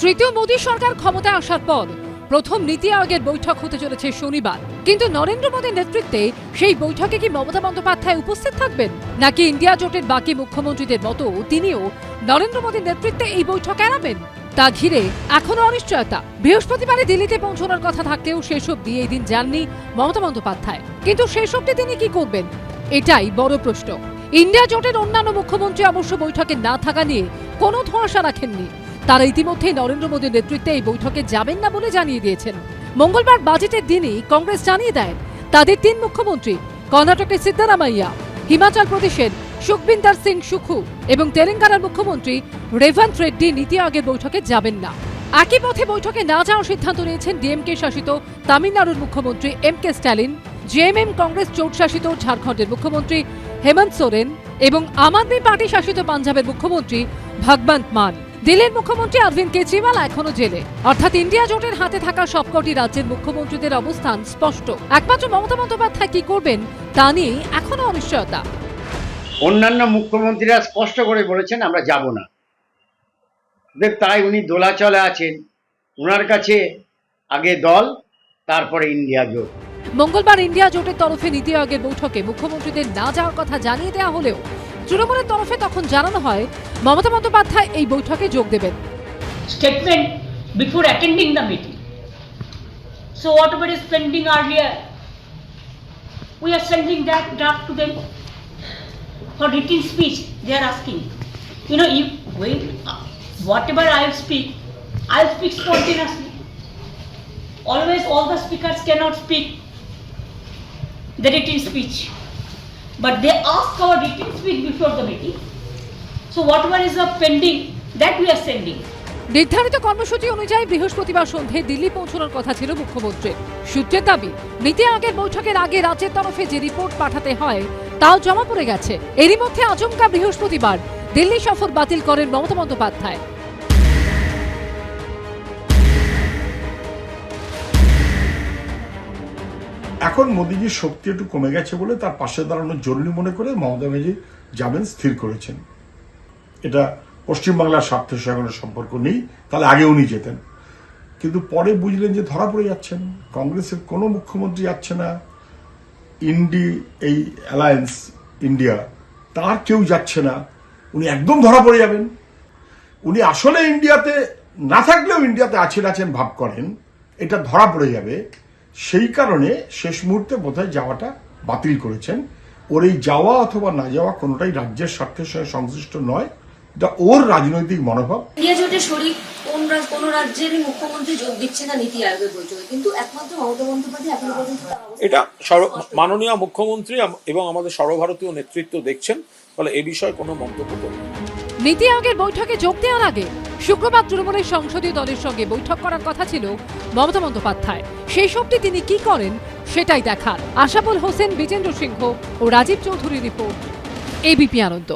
তৃতীয় মোদী সরকার ক্ষমতায় আসার পর প্রথম নীতি আয়োগের বৈঠক হতে চলেছে শনিবার। কিন্তু নরেন্দ্র মোদীর নেতৃত্বে সেই বৈঠকে কি মমতা বন্দ্যোপাধ্যায় উপস্থিত থাকবেন? নাকি ইন্ডিয়া জোটের বাকি মুখ্যমন্ত্রীদের মতো তিনিও নরেন্দ্র মোদীর নেতৃত্বে এই বৈঠক এড়াবেন? তা ঘিরে এখনও অনিশ্চয়তা। বৃহস্পতিবারে দিল্লিতে পৌঁছানোর কথা থাকলেও শেষ অব্দি এই দিন যাননি মমতা বন্দ্যোপাধ্যায়। কিন্তু শেষ অব্দি তিনি কি করবেন? এটাই বড় প্রশ্ন। ইন্ডিয়া জোটের অন্যান্য মুখ্যমন্ত্রী অবশ্য বৈঠকে না থাকা নিয়ে কোনো ধোঁয়াশা রাখেননি। তারা ইতিমধ্যেই নরেন্দ্র মোদীর নেতৃত্বে এই বৈঠকে যাবেন না বলে জানিয়ে দিয়েছেন। মঙ্গলবার বাজেটের দিনই কংগ্রেস জানিয়ে দেয়, তাদের তিন মুখ্যমন্ত্রী কর্ণাটকের সিদ্দারামাইয়া হিমাচল প্রদেশের সুখবিন্দর সিং সুখু এবং তেলেঙ্গানার মুখ্যমন্ত্রী রেভান্ত রেড্ডি নীতি আগের বৈঠকে যাবেন না। একই পথে বৈঠকে না যাওয়ার সিদ্ধান্ত নিয়েছেন ডিএমকে শাসিত তামিলনাড়ুর মুখ্যমন্ত্রী M K Stalin JMM Congress জোট শাসিত ঝাড়খণ্ডের মুখ্যমন্ত্রী হেমন্ত সোরেন এবং আম আদমি পার্টি শাসিত পাঞ্জাবের মুখ্যমন্ত্রী ভগবন্ত মান। দিল্লির মুখ্যমন্ত্রী অরবিন্দ কেজরিওয়াল এখনও জেলে। অর্থাৎ ইন্ডিয়া জোটের হাতে থাকা সবকটি রাজ্যের মুখ্যমন্ত্রীদের অবস্থান স্পষ্ট। একমাত্র মমতা বন্দ্যোপাধ্যায় কি করবেন তা নিয়ে এখনও অনিশ্চয়তা। অন্যান্য মুখ্যমন্ত্রীরা স্পষ্ট করে বলেছেন আমরা যাব না। তাই উনি দোলাচলে আছেন। ওনার কাছে আগে দল তারপরে ইন্ডিয়া জোট। মঙ্গলবার ইন্ডিয়া জোটের তরফে নীতি আয়োগের বৈঠকে মুখ্যমন্ত্রীদের না যাওয়ার কথা জানিয়ে দেওয়া হলেও তৃণমূলের তরফে তখন জানানো হয় মমতা বন্দ্যোপাধ্যায় এই বৈঠকে যোগ দেবেন statement before attending the meeting. So whatever is pending earlier, we are sending that draft to them for written speech. They are asking. You know, if when uh, whatever I speak, I speak spontaneously. Always, all the speakers cannot speak the written speech, but they ask our written speech before the meeting. So whatever is the pending, that we are sending. নির্ধারিত কর্মসূচি অনুযায়ী বৃহস্পতিবার সন্ধে দিল্লি পৌঁছানোর কথা ছিল মুখ্যমন্ত্রীর সূত্রের দাবি নীতি আয়োগের বৈঠকের আগে রাজ্যের তরফে যে রিপোর্ট পাঠাতে হয় তাও জমা পড়ে গেছে। এরই মধ্যে আচমকা বৃহস্পতিবার দিল্লি সফর বাতিল করেন মমতা বন্দ্যোপাধ্যায়। এখন মোদিজির শক্তি একটু কমে গেছে বলে তার পাশে দাঁড়ানো জরুরি মনে করে মমতা ব্যানার্জি যাবেন স্থির করেছেন। এটা পশ্চিমবাংলার স্বার্থের সঙ্গে কোনো সম্পর্ক নেই, তাহলে আগে উনি যেতেন। কিন্তু পরে বুঝলেন যে ধরা পড়ে যাচ্ছেন। কংগ্রেসের কোনো মুখ্যমন্ত্রী যাচ্ছে না। ইন্ডি, এই অ্যালায়েন্স, ইন্ডিয়া, তার কেউ যাচ্ছে না। উনি একদম ধরা পড়ে যাবেন। উনি আসলে ইন্ডিয়াতে না থাকলেও ইন্ডিয়াতে আছেন আছেন ভাব করেন। এটা ধরা পড়ে যাবে। সেই কারণে শেষ মুহূর্তে বোধহয় যাওয়াটা বাতিল করেছেন। ওর এই যাওয়া অথবা না যাওয়া কোনোটাই রাজ্যের স্বার্থের সঙ্গে সংশ্লিষ্ট নয়। এটা ওর রাজনৈতিক মনোভাব। ইন্ডিয়া শরিক কোন কোন রাজ্যেরই মুখ্যমন্ত্রী যোগ দিচ্ছে না নীতি আয়োগের বৈঠকে। কিন্তু একমাত্র মমতা বন্দ্যোপাধ্যায় এখনও পর্যন্ত এটা মাননীয় মুখ্যমন্ত্রী এবং আমাদের সর্বভারতীয় নেতৃত্ব দেখছেন ফলে এ বিষয়ে কোনো মন্তব্য করব না। নীতি আয়োগের বৈঠকে যোগ দেওয়ার আগে শুক্রবার তৃণমূলের সংসদীয় দলের সঙ্গে বৈঠক করার কথা ছিল মমতা বন্দ্যোপাধ্যায়। সেই সবটি তিনি কি করেন সেটাই দেখার। আশাফুল হোসেন বিজেন্দ্র সিংহ ও রাজীব চৌধুরী রিপোর্ট এবিপি আনন্দ।